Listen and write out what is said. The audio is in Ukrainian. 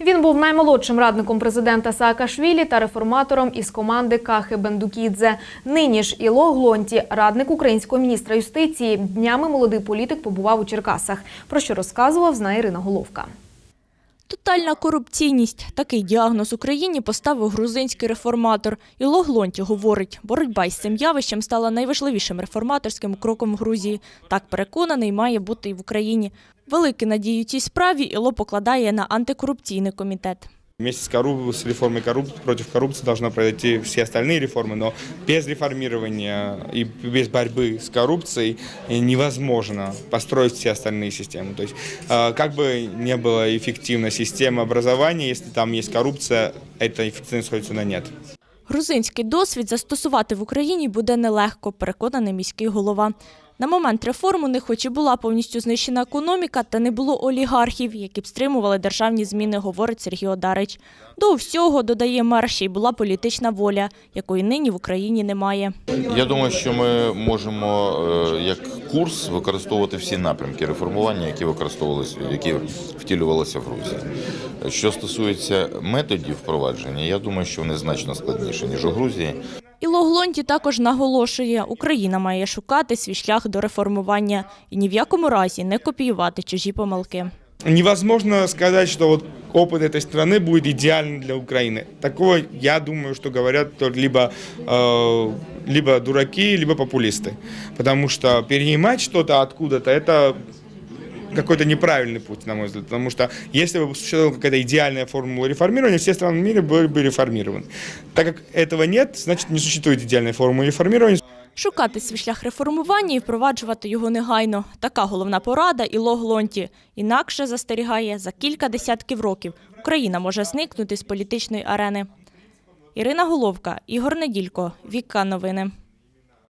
Він був наймолодшим радником президента Саакашвілі та реформатором із команди Кахи Бендукідзе. Нині ж Іло Глонті, радник українського міністра юстиції, днями молодий політик побував у Черкасах. Про що розказував, знає Ірина Головка. Тотальна корупційність. Такий діагноз Україні поставив грузинський реформатор. Іло Глонті говорить, боротьба із цим явищем стала найважливішим реформаторським кроком в Грузії. Так переконаний має бути і в Україні. Великі надії у цій справі Іло покладає на антикорупційний комітет. Вместе с, корруп... с реформой корруп... против коррупции должны произойти все остальные реформы, но без реформирования и без борьбы с коррупцией невозможно построить все остальные системы. То есть, э, как бы не была эффективна система образования, если там есть коррупция, эта эффективность сходится на нет. Грузинський досвід застосувати в Україні буде нелегко, переконаний міський голова. На момент реформ них хоч і була повністю знищена економіка, та не було олігархів, які б стримували державні зміни, говорить Сергій Одарич. До всього, додає мер, ще й була політична воля, якої нині в Україні немає. Я думаю, що ми можемо е, як курс використовувати всі напрямки реформування, які використовувалися, які втілювалися в Грузії. Що стосується методів впровадження, я думаю, що вони значно складніші ніж у Грузії. Іло Глонті також наголошує, Україна має шукати свій шлях до реформування і ні в якому разі не копіювати чужі помилки. Невозможно сказать, что вот опыт этой страны будет идеальным для Украины. Такого, я думаю, что говорят только либо, э, либо дураки, либо популисты. Потому что перенимать что-то откуда-то, это какой-то неправильный путь, на мой взгляд. Потому что если бы существовала какая-то идеальная формула реформирования, все страны в мире были бы реформированы. Так как этого нет, значит не существует идеальной формулы реформирования. Шукати свій шлях реформування і впроваджувати його негайно. Така головна порада Іло Глонті. Інакше застерігає, за кілька десятків років Україна може зникнути з політичної арени. Ірина Головка, Ігор Неділько, Віка Новини.